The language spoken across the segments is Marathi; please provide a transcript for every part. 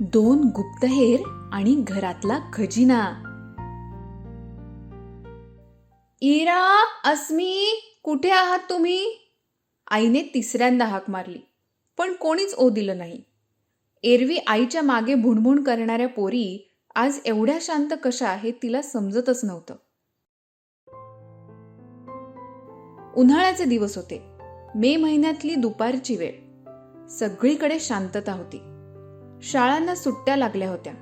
दोन गुप्तहेर आणि घरातला खजिना. इरा अस्मी कुठे आहात तुम्ही? आईने तिसऱ्यांदा हाक मारली पण कोणीच ओ दिलं नाही. एरवी आईच्या मागे भुणभुण करणाऱ्या पोरी आज एवढ्या शांत कशा हे तिला समजतच नव्हतं. उन्हाळ्याचे दिवस होते. मे महिन्यातली दुपारची वेळ. सगळीकडे शांतता होती. शाळांना सुट्ट्या लागल्या होत्या.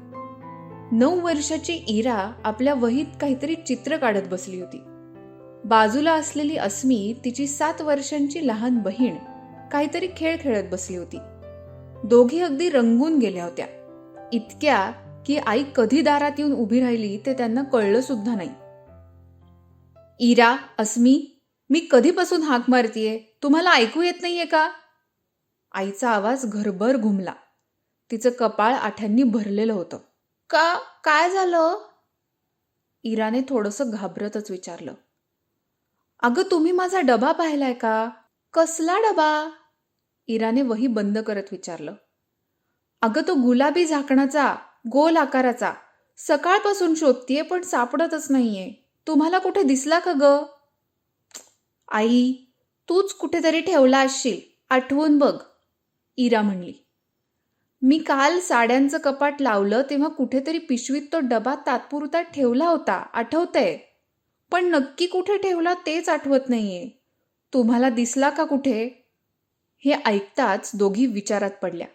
नऊ वर्षाची इरा आपल्या वहीत काहीतरी चित्र काढत बसली होती. बाजूला असलेली अस्मी तिची सात वर्षांची लहान बहीण काहीतरी खेळ खेळत बसली होती. दोघी अगदी रंगून गेल्या होत्या. इतक्या की आई कधी दारात येऊन उभी राहिली ते त्यांना कळलं सुद्धा नाही. इरा अस्मी मी कधीपासून हाक मारतीये? तुम्हाला ऐकू येत नाहीये का? आईचा आवाज घरभर घुमला. तिचं कपाळ आठ्यांनी भरलेलं होतं. का? काय झालं? इराने थोडंसं घाबरतच विचारलं. अगं तुम्ही माझा डबा पाहिलाय का? कसला डबा? इराने वही बंद करत विचारलं. अगं तो गुलाबी झाकणाचा गोल आकाराचा. सकाळपासून शोधतीये पण सापडतच नाहीये. तुम्हाला कुठे दिसला का ग? आई तूच कुठेतरी ठेवला असशील. आठवून बघ इरा म्हणली. मी काल साड्यांचं कपाट लावलं तेव्हा कुठेतरी पिशवीत तो डबा तात्पुरता ठेवला होता आठवतंय. पण नक्की कुठे ठेवला तेच आठवत नाहीये. तुम्हाला दिसला का कुठे? हे ऐकताच दोघी विचारात पडल्या.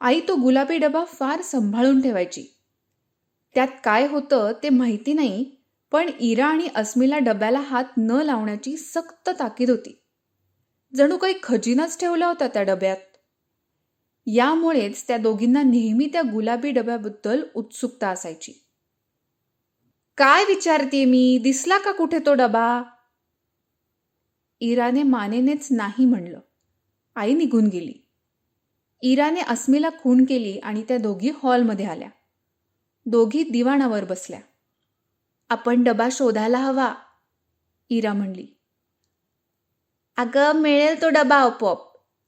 आई तो गुलाबी डबा फार सांभाळून ठेवायची. त्यात काय होतं ते माहिती नाही पण इरा आणि अस्मीला डब्याला हात न लावण्याची सक्त ताकीद होती. जणू काही खजिनाच ठेवला होता त्या डब्यात. यामुळेच त्या दोघींना नेहमी त्या गुलाबी डब्याबद्दल उत्सुकता असायची. काय विचारते मी? दिसला का कुठे तो डबा? इराने मानेनेच नाही म्हणलं. आई निघून गेली. इराने अस्मीला खून केली आणि त्या दोघी हॉलमध्ये आल्या. दोघी दिवाणावर बसल्या. आपण डबा शोधायला हवा इरा म्हणली. अगं मिळेल तो डबा आपोआप.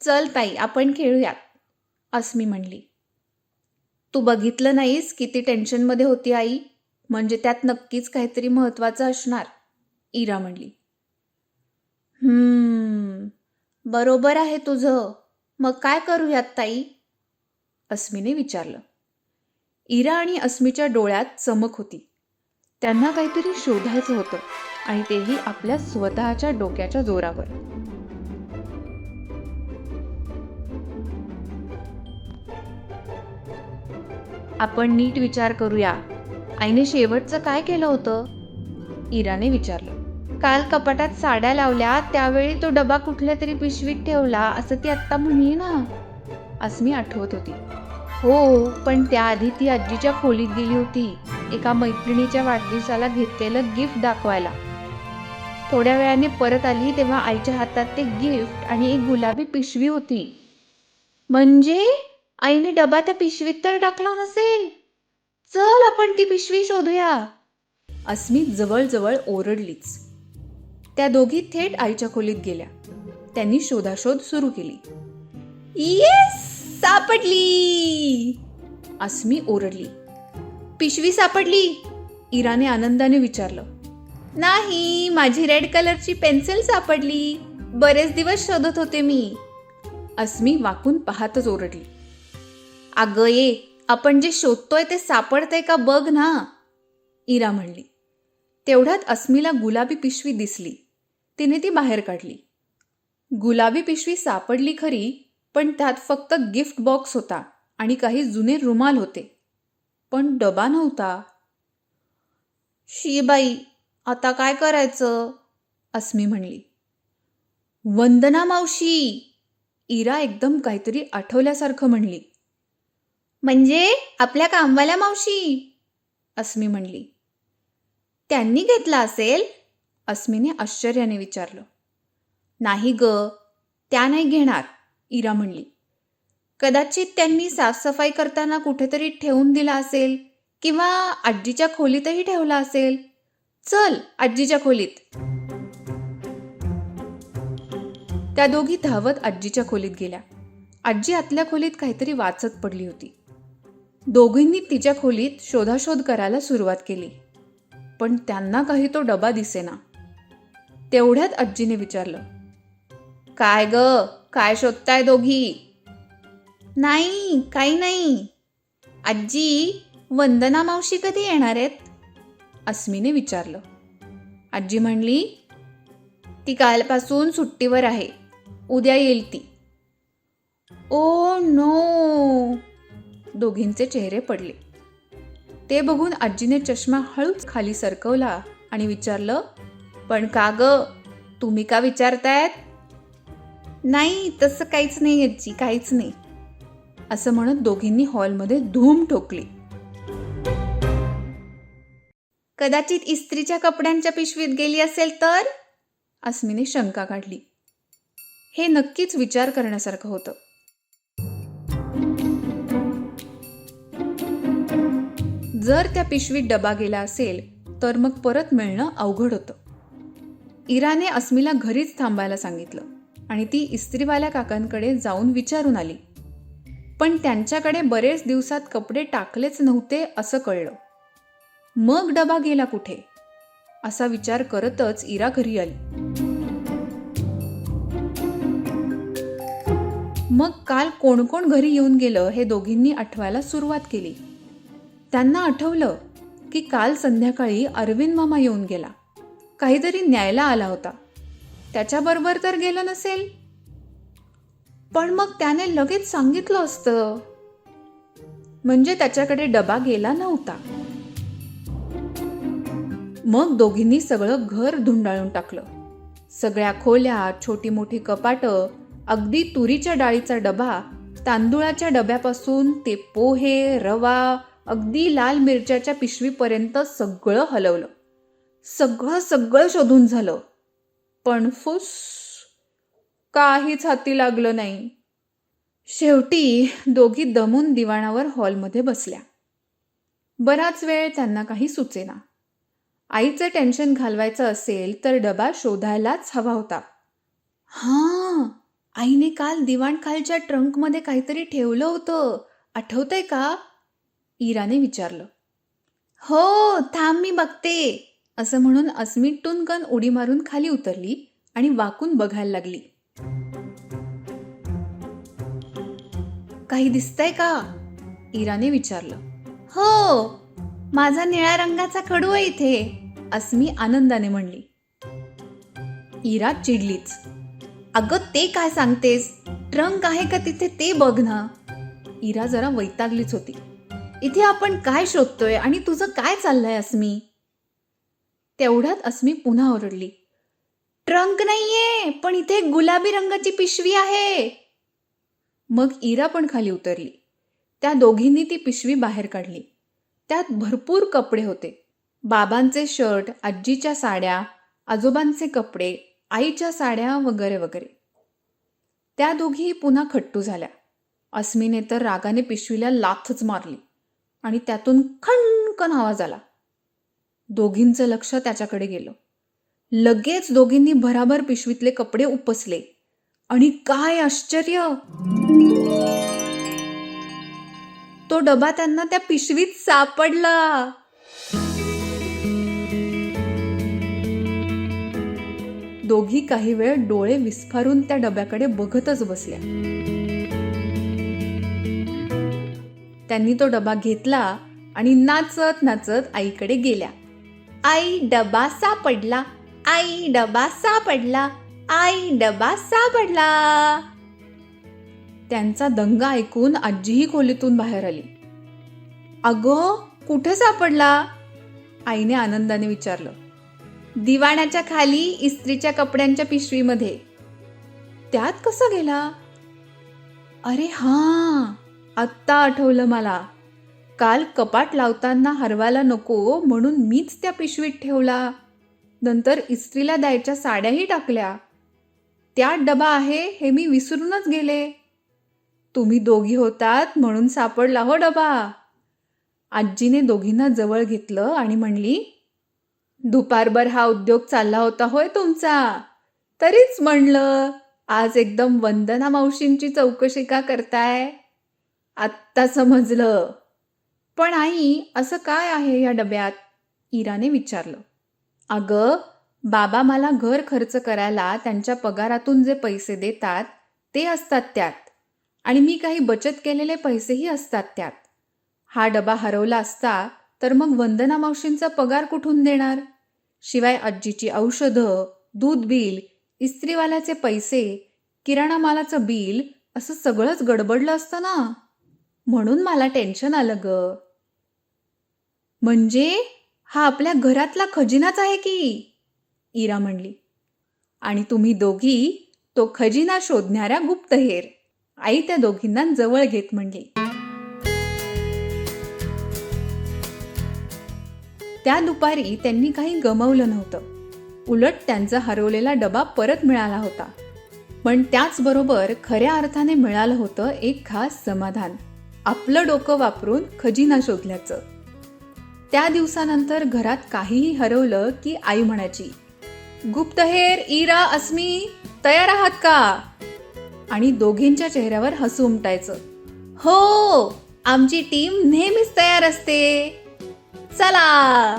चल ताई आपण खेळूयात अस्मी म्हणली. तू बघितलं नाहीस किती टेन्शनमध्ये होती आई? म्हणजे त्यात नक्कीच काहीतरी महत्वाचं असणार इरा म्हणली. हम्म बरोबर आहे तुझं. मग काय करूयात ताई? अस्मीने विचारलं. इरा आणि अस्मीच्या डोळ्यात चमक होती. त्यांना काहीतरी शोधायचं होतं आणि तेही आपल्या स्वतःच्या डोक्याच्या जोरावर. आपण नीट विचार करूया. आईने शेवटचं काय केलं होतं? इराने विचारलं. काल कपाटात साड्या लावल्या त्यावेळी तो डबा कुठल्या तरी पिशवीत ठेवला असं ती आत्ता म्हणली ना. असं मी आठवत होती. हो पण त्याआधी ती आजीच्या खोलीत गेली होती. एका मैत्रिणीच्या वाढदिवसाला घेतलेलं गिफ्ट दाखवायला. थोड्या वेळाने परत आली तेव्हा आईच्या हातात ते गिफ्ट आणि एक गुलाबी पिशवी होती. म्हणजे? आईने डबा त्या पिशवीत तर टाकला नसेल. चल आपण ती पिशवी शोधूया. अस्मी जवळजवळ ओरडलीच. त्या दोघी थेट आईच्या खोलीत गेल्या. त्यांनी शोधाशोध सुरू केली. येस सापडली. अस्मी ओरडली. पिशवी सापडली. इराने आनंदाने विचारलं. नाही माझी रेड कलरची पेन्सिल सापडली. बरेच दिवस शोधत होते मी. अस्मी वाकून पाहतच ओरडली. अगं ये आपण जे शोधतोय ते सापडतंय का बघ ना. इरा म्हणली. तेवढ्यात अस्मीला गुलाबी पिशवी दिसली. तिने ती बाहेर काढली. गुलाबी पिशवी सापडली खरी पण त्यात फक्त गिफ्ट बॉक्स होता आणि काही जुने रुमाल होते. पण डबा नव्हता. शीबाई आता काय करायचं? अस्मी म्हणली. वंदना मावशी इरा एकदम काहीतरी आठवल्यासारखं म्हणली. म्हणजे आपल्या कामवाल्या मावशी? अस्मी म्हणली. त्यांनी घेतला असेल? अस्मीने आश्चर्याने विचारलं. नाही ग त्या नाही घेणार इरा म्हणली. कदाचित त्यांनी साफसफाई करताना कुठेतरी ठेवून दिला असेल किंवा आजीच्या खोलीतही ठेवला असेल. चल आजीच्या खोलीत. त्या दोघी धावत आजीच्या खोलीत गेल्या. आजी आतल्या खोलीत काहीतरी वाचत पडली होती. दोघींनी तिच्या खोलीत शोधाशोध करायला सुरुवात केली. पण त्यांना काही तो डबा दिसेना. तेवढ्यात आजीने विचारलं काय ग? काय शोधताय दोघी? नाही काही नाही. आजी वंदना मावशी कधी येणार आहेत? अस्मीने विचारलं. आजी म्हणली ती कालपासून सुट्टीवर आहे. उद्या येईल ती. Oh no. दोघींचे चेहरे पडले. ते बघून आजीने चष्मा हळूच खाली सरकवला आणि विचारलं पण का ग? तुम्ही का विचारतायत? नाही तसं काहीच नाही आजी काहीच नाही. असं म्हणत दोघींनी हॉलमध्ये धूम ठोकली. कदाचित इस्त्रीच्या कपड्यांच्या पिशवीत गेली असेल तर? अस्मीने शंका काढली. हे नक्कीच विचार करण्यासारखं होतं. जर त्या पिशवीत डबा गेला असेल तर मग परत मिळणं अवघड होतं. इराने अस्मीला घरीच थांबायला सांगितलं आणि ती इस्त्रीवाल्या काकांकडे जाऊन विचारून आली. पण त्यांच्याकडे बरेच दिवसात कपडे टाकलेच नव्हते असं कळलं. मग डबा गेला कुठे? असा विचार करतच इरा घरी आली. मग काल कोण कोण घरी येऊन गेलं हे दोघींनी आठवायला सुरुवात केली. त्यांना आठवलं की काल संध्याकाळी अरविंद मामा येऊन गेला. काहीतरी न्यायला आला होता. त्याच्याबरोबर तर गेलं नसेल? पण मग त्याने लगेच सांगितलं असतं. म्हणजे त्याच्याकडे डबा गेला नव्हता. मग दोघींनी सगळं घर धुंडाळून टाकलं. सगळ्या खोल्या छोटी मोठी कपाटं अगदी तुरीच्या डाळीचा डबा तांदुळाच्या डब्यापासून ते पोहे रवा अगदी लाल मिरच्याच्या पिशवीपर्यंत सगळं हलवलं. सगळं सगळं शोधून झालं. पण फुस काहीच हाती लागलं नाही. शेवटी दोघी दमून दिवाणावर हॉलमध्ये बसल्या. बराच वेळ त्यांना काही सुचेना. आईचं टेन्शन घालवायचं असेल तर डबा शोधायलाच हवा होता. हां आईने काल दिवाणखालच्या ट्रंकमध्ये काहीतरी ठेवलं होतं. आठवतंय का? इराने विचारलं. हो थांब मी बघते. असं म्हणून अस्मी टुनकन उडी मारून खाली उतरली आणि वाकून बघायला लागली. काही दिसतंय का? इराने विचारलं. हो माझा निळ्या रंगाचा खडू आहे इथे अस्मी आनंदाने म्हणली. इरा चिडलीच. अगं ते काय सांगतेस? ट्रंक आहे का तिथे ते बघ ना. इरा जरा वैतागलीच होती. इथे आपण काय शोधतोय आणि तुझं काय चाललंय अस्मी? तेवढ्यात अस्मी पुन्हा ओरडली. ट्रंक नाहीये पण इथे एक गुलाबी रंगाची पिशवी आहे. मग इरा पण खाली उतरली. त्या दोघींनी ती पिशवी बाहेर काढली. त्यात भरपूर कपडे होते. बाबांचे शर्ट आजीच्या साड्या आजोबांचे कपडे आईच्या साड्या वगैरे वगैरे. त्या दोघी पुन्हा खट्टू झाल्या. अस्मीने तर रागाने पिशवीला लाथच मारली आणि त्यातून खणकन आवाज आला. दोघींचं लक्ष त्याच्याकडे गेलं. लगेच दोघींनी भराभर पिशवीतले कपडे उपसले. आणि काय आश्चर्य! तो डबा त्यांना त्या पिशवीत सापडला. दोघी काही वेळ डोळे विस्फारून त्या डब्याकडे बघतच बसल्या. त्यांनी तो डबा घेतला आणि नाचत नाचत आईकडे गेल्या. आई डबा सापडला. आई डबा सापडला आई डबा सापडला. त्यांचा दंगा ऐकून आजीही खोलीतून बाहेर आली. अगं कुठे सापडला? आईने आनंदाने विचारलं. दिवाण्याच्या खाली इस्त्रीच्या कपड्यांच्या पिशवीमध्ये. त्यात कसा गेला? अरे हां आत्ता आठवलं मला. काल कपाट लावताना हरवायला नको म्हणून मीच त्या पिशवीत ठेवला. नंतर इस्त्रीला द्यायच्या साड्याही टाकल्या. त्यात डबा आहे हे मी विसरूनच गेले. तुम्ही दोघी होतात म्हणून सापडला हो डबा. आजीने दोघींना जवळ घेतलं आणि म्हणली दुपारभर हा उद्योग चालला होता होय तुमचा. तरीच म्हणलं आज एकदम वंदना मावशींची चौकशी का करताय. आत्ता समजलं. पण आई असं काय आहे या डब्यात? इराने विचारलं. अगं बाबा मला घर खर्च करायला त्यांच्या पगारातून जे पैसे देतात ते असतात त्यात. आणि मी काही बचत केलेले पैसेही असतात त्यात. हा डबा हरवला असता तर मग वंदना मावशींचा पगार कुठून देणार? शिवाय आजीची औषधं दूध बिल इस्त्रीवाल्याचे पैसे किराणा मालाचं बिल असं सगळंच गडबडलं असतं ना? म्हणून मला टेन्शन आलं ग. म्हणजे? हा आपल्या घरातला खजिनाच आहे की? इरा म्हणली. आणि तुम्ही दोघी तो खजिना शोधणाऱ्या गुप्तहेर. आई त्या दोघींना जवळ घेत म्हणली. त्या दुपारी त्यांनी काही गमवलं नव्हतं. उलट त्यांचा हरवलेला डबा परत मिळाला होता. पण त्याचबरोबर खऱ्या अर्थाने मिळालं होतं एक खास समाधान. आपलं डोकं वापरून खजिना शोधल्याचं. त्या दिवसानंतर घरात काहीही हरवलं की आई म्हणायची गुप्तहेर इरा अस्मी तयार आहात का? आणि दोघींच्या चेहऱ्यावर हसू उमटायचं हो आमची टीम नेहमीच तयार असते. चला.